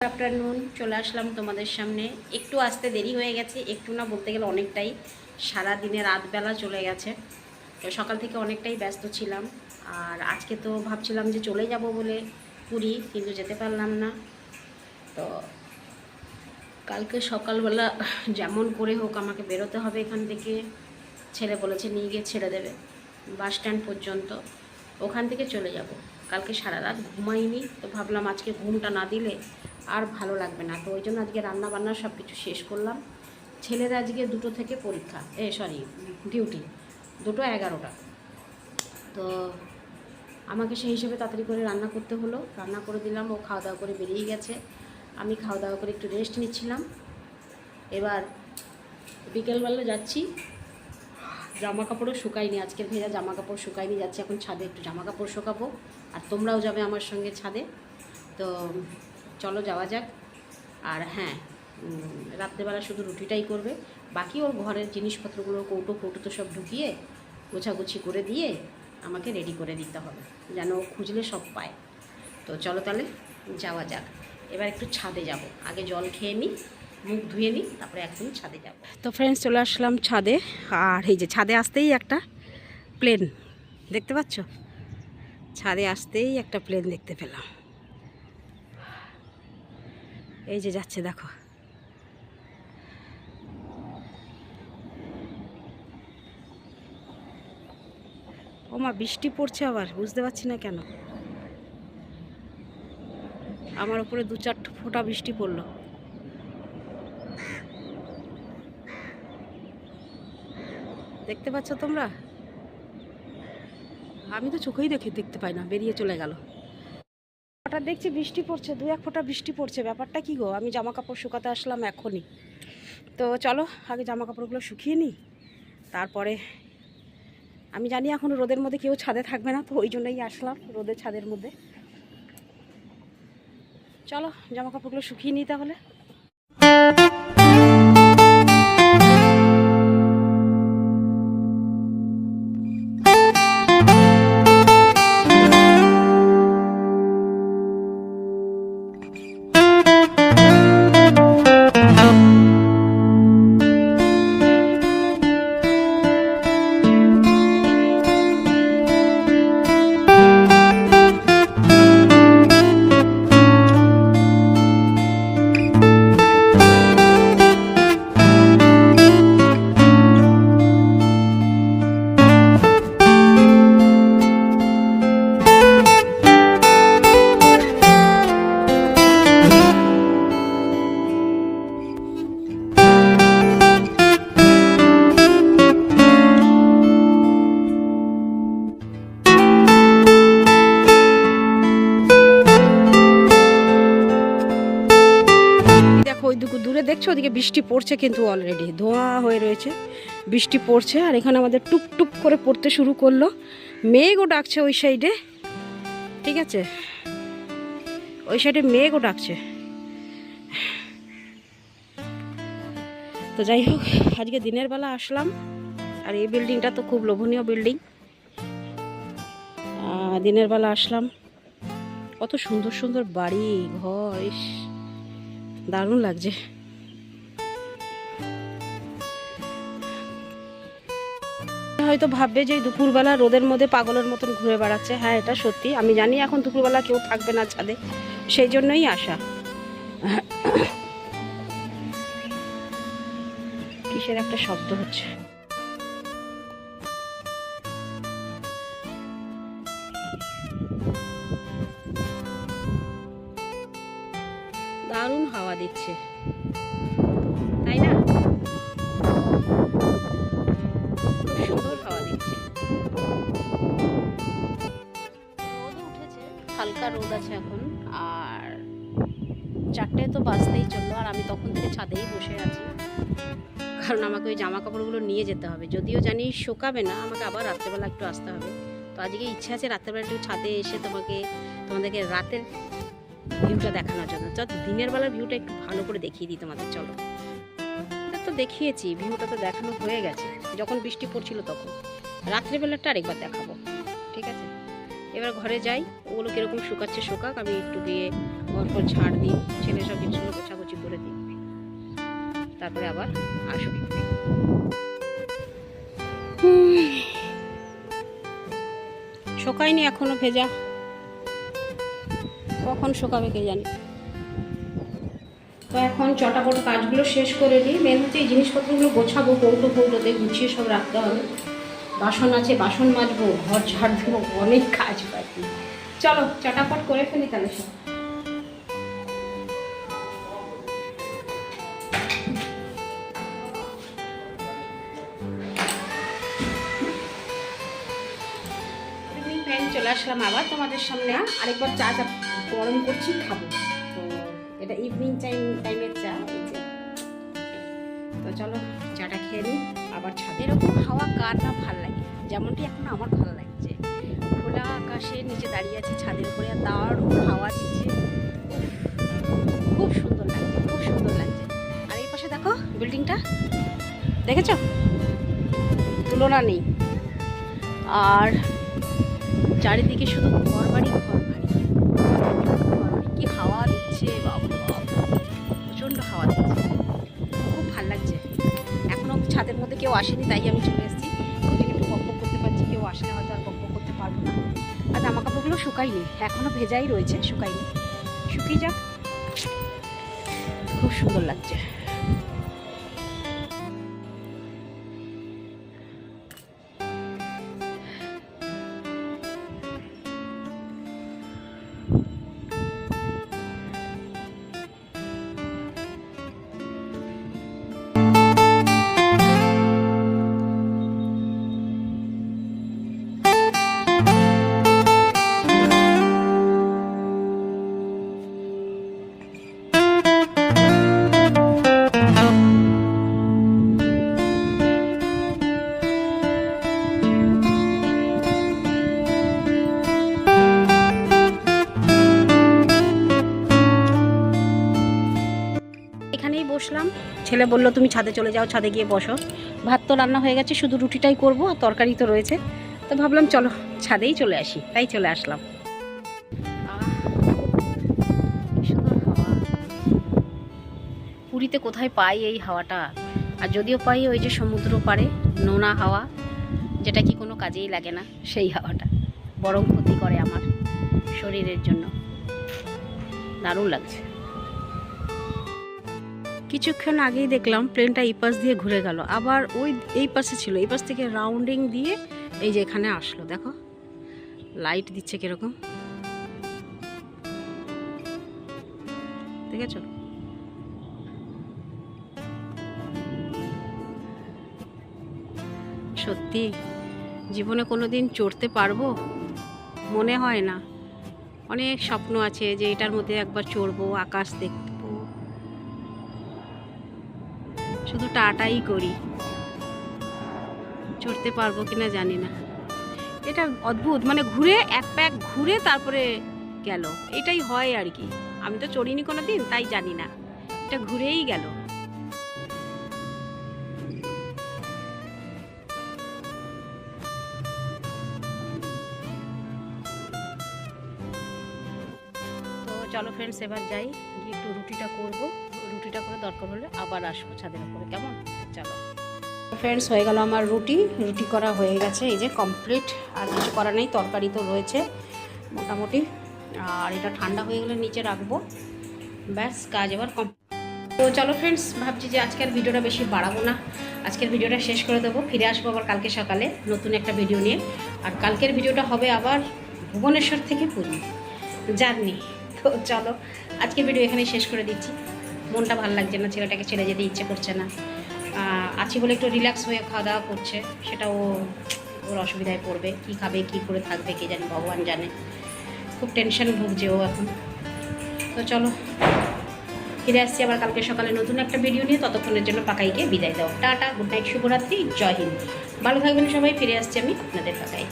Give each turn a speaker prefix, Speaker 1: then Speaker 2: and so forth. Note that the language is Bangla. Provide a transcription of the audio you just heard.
Speaker 1: আফটারনুন চলে আসলাম তোমাদের সামনে। একটু আসতে দেরি হয়ে গেছে, একটু না বলতে গেলে অনেকটাই। সারা দিনে রাতবেলা চলে গেছে। তো সকাল থেকে অনেকটাই ব্যস্ত ছিলাম। আর আজকে তো ভাবছিলাম যে চলে যাব বলে পুরী, কিন্তু যেতে পারলাম না। তো কালকে সকালবেলা যেমন করে হোক আমাকে বেরোতে হবে এখান থেকে। ছেলে বলেছে নিয়ে গিয়ে ছেড়ে দেবে, বাস স্ট্যান্ড পর্যন্ত। ওখান থেকে চলে যাব। কালকে সারা রাত ঘুমাইনি, তো ভাবলাম আজকে ঘুমটা না দিলে আর ভালো লাগবে না। তো ওই জন্য আজকে রান্না বান্না সব কিছু শেষ করলাম। ছেলের আজকে দুটো থেকে পরীক্ষা, এ সরি ডিউটি দুটো এগারোটা। তো আমাকে সেই হিসেবে তাড়াতাড়ি করে রান্না করতে হলো। রান্না করে দিলাম, ও খাওয়া দাওয়া করে বেরিয়ে গেছে। আমি খাওয়া দাওয়া করে একটু রেস্ট নিচ্ছিলাম। এবার বিকেলবেলা যাচ্ছি। জামা কাপড়ও শুকাইনি আজকের ভেজা জামা কাপড় শুকাইনি যাচ্ছি এখন ছাদে একটু জামা কাপড় শুকাবো। আর তোমরাও যাবে আমার সঙ্গে ছাদে। তো চলো যাওয়া যাক। আর হ্যাঁ রাত্রেবেলা শুধু রুটিটাই করবে। বাকি ওর ঘরের জিনিসপত্রগুলো, কৌটো কৌটো তো সব ঢুকিয়ে, গোছাগুছি করে দিয়ে আমাকে রেডি করে দিতে হবে, যেন খুঁজলে সব পায়। তো চলো তাহলে যাওয়া যাক। এবার একটু ছাদে যাব। আগে জল খেয়ে নিই মুখ ধুয়ে নিই তারপরে একদম ছাদে যাব। তো ফ্রেন্ডস চলে আসলাম ছাদে। আর এই যে ছাদে আসতেই একটা প্লেন দেখতে পাচ্ছ? ছাদে আসতেই একটা প্লেন দেখতে পেলাম। এই যে যাচ্ছে, দেখো। ও মা, বৃষ্টি পড়ছে আবার, বুঝতে পারছি না কেন। আমার উপরে দু চার ফোঁটা বৃষ্টি পড়ল। দেখতে পাচ্ছ তোমরা? আমি তো চোখেই দেখে, দেখতে পাই না, বেরিয়ে চলে গেল। হঠাৎ দেখছি বৃষ্টি পড়ছে দু এক ফোঁটা বৃষ্টি পড়ছে, ব্যাপারটা কি গো? আমি জামা কাপড় শুকাতে আসলাম এখনই। তো চলো, আগে জামা কাপড়গুলো শুকিয়ে নিই, তারপরে আমি জানি এখন রোদের মধ্যে কেউ ছাদে থাকবে না, তো ওই জন্যই আসলাম রোদের ছাদের মধ্যে। চলো জামা কাপড়গুলো শুকিয়ে নিই তাহলে। দেখছ ওদিকে বৃষ্টি পড়ছে কিন্তু অলরেডি ধোঁয়া হয়ে রয়েছে, বৃষ্টি পড়ছে, আর এখানে আমাদের টুক করে পড়তে শুরু করল। মেঘও ডাকছে ওই সাইডে ঠিক আছে? ওই সাইডে মেঘও ডাকছে। তো যাই হোক, আজকে দিনের বেলা আসলাম, আর এই বিল্ডিংটা তো খুব লোভনীয় বিল্ডিং দিনের বেলা আসলাম। কত সুন্দর সুন্দর বাড়ি, ঘর দারুণ লাগছে। হয়তো ভাববে যে দুপুরবেলা রোদের মধ্যে পাগলের মতন ঘুরে বেড়াচ্ছে। হ্যাঁ এটা সত্যি। আমি জানি এখন দুপুরবেলা কেউ থাকবে না ছাদে। সেই জন্যই আসা কিসের একটা শব্দ হচ্ছে? দারুণ হাওয়া দিচ্ছে। হালকা রোদ আছে এখন, আর চারটে তো বাঁচতেই চলল, আর আমি তখন থেকে ছাদেই বসে আছি। কারণ আমাকে ওই জামা কাপড়গুলো নিয়ে যেতে হবে। যদিও জানি শোকাবে না, আমাকে আবার রাত্রেবেলা একটু আসতে হবে। তো আজকে ইচ্ছা আছে রাত্রেবেলা একটু ছাদে এসে তোমাকে, তোমাদেরকে রাতের ভিউটা দেখানোর জন্য। চল দিনের বেলার ভিউটা একটু ভালো করে দেখিয়ে দিই তোমাদের, চলো। তো দেখিয়েছি ভিউটা তো দেখানো হয়ে গেছে, যখন বৃষ্টি পড়ছিল তখন। রাত্রেবেলাটা আরেকবার দেখাবো, ঠিক আছে? এবার ঘরে যাই। ওগুলো কীরকম শুকাচ্ছে শুকাক, আমি একটু গিয়ে ঘর ফর ঝাড় দিই, ছেলে সব জিনিসগুলো গোছাগুছি করে দিই। তারপরে আবার আসব। শোকায়নি এখনও ভেজা? কখন শোকাবে কে জানি? তো এখন চটাপট কাজগুলো শেষ করে নিই মেন হচ্ছে এই জিনিসপত্রগুলো গোছাবো কৌটো কৌটোতে গুছিয়ে সব রাখতে হবে। বাসন আছে বাসন মাজবো ঘর ঝাড় দেবো অনেক কাজ বাকি। চলো চটাপট করে ফেলি তাহলে সব। চলে আসলাম আবার তোমাদের সামনে। আরেকবার চা চা গরম করছি খাব। তো এটা ইভিনিং টাইম টাইমের চা। তো চলো চাটা খেয়ে নিই। আবার ছাদে। এরকম হাওয়া কার না ভালো লাগে? যেমনটি এখন আমার ভালো লাগছে। খোলা আকাশের নিচে দাঁড়িয়ে আছে ছাদের উপরে আর দারুণ হাওয়া দিচ্ছে। খুব সুন্দর লাগছে, খুব সুন্দর লাগছে। আর এই পাশে দেখো বিল্ডিংটা। দেখেছ? তুলনা নেই। আর চারিদিকে শুধু ঘর বাড়ি ছাদের মধ্যে কেউ আসেনি, তাই আমি চলে এসেছি। ওই একটু গপ্প করতে পারছি, কেউ আসলে হয়তো আর গপ্প করতে পারব না। আর জামা কাপড়গুলো শুকাইনি এখনও ভেজাই রয়েছে শুকাইনি শুকিয়ে যাক। খুব সুন্দর লাগছে। বসলাম। ছেলে বলল, তুমি ছাদে চলে যাও, ছাদে গিয়ে বসো। ভাত তো রান্না হয়ে গেছে, শুধু রুটিটাই করব, আর তরকারি তো রয়েছে। তো ভাবলাম, চলো, ছাদেই চলে আসি। তাই চলে আসলাম। পুরীতে কোথায় পাই এই হাওয়াটা? আর যদিও পাই ওই যে সমুদ্র পাড়ে, নোনা হাওয়া, যেটা কি কোনো কাজেই লাগে না, সেই হাওয়াটা। বরং ক্ষতি করে আমার শরীরের জন্য। দারুণ লাগছে। কিছুক্ষণ আগেই দেখলাম প্লেনটা এই পাশ দিয়ে ঘুরে গেল। আবার ওই এই পাশে ছিল। এই পাশ থেকে রাউন্ডিং দিয়ে এই যে এখানে আসলো, দেখো। লাইট দিচ্ছে কীরকম। দেখেছ? সত্যি, জীবনে কোনো দিন চড়তে পারব? মনে হয় না। অনেক স্বপ্ন আছে যে এটার মধ্যে একবার চড়বো, আকাশ দেখব। শুধু টাটাই করি। চড়তে পারব কিনা জানি না। এটা অদ্ভুত মানে ঘুরে এক প্যাক ঘুরে তারপরে গেল। এটাই হয় আর কি। আমি তো চড়িনি কোনো দিন তাই জানি না। এটা ঘুরেই গেল। চলো ফ্রেন্ডস এবার যাই, গিয়ে একটু করে দরকার হলে আবার আসব ছাদের উপরে, কেমন? চলো। ফ্রেন্ডস হয়ে গেল আমার রুটি। রুটি করা হয়ে গেছে, এই যে কমপ্লিট আর কিছু করা নেই, তরকারি তো রয়েছে মোটামুটি। আর এটা ঠান্ডা হয়ে গেলে নিচে রাখব। ব্যাস, কাজ এবার কম তো চলো ফ্রেন্ডস ভাবছি যে আজকের ভিডিওটা বেশি বাড়াবো না। আজকের ভিডিওটা শেষ করে দেবো, ফিরে আসব আবার কালকে সকালে নতুন একটা ভিডিও নিয়ে। আর কালকের ভিডিওটা হবে আবার ভুবনেশ্বর থেকে পুরী জার্নি। তো চলো, আজকের ভিডিও এখানে শেষ করে দিচ্ছি। মনটা ভালো লাগছে না, ছেলেটাকে ছেড়ে যেতে ইচ্ছে করছে না। আছি বলে একটু রিল্যাক্স হয়ে খাওয়া দাওয়া করছে সেটা ও ওর অসুবিধায় পড়বে, কি খাবে, কি করে থাকবে, কে জানে, ভগবান জানে। খুব টেনশন ভুগছে ও এখন। তো চলো, ফিরে আসছি আবার কালকে সকালে নতুন একটা ভিডিও নিয়ে, ততক্ষণের জন্য পাকাইকে বিদায় দাও। টাটা গুড নাইট শুভরাত্রি, জয় হিন্দ। ভালো থাকবেন সবাই, ফিরে আসছি আমি আপনাদের পাকাই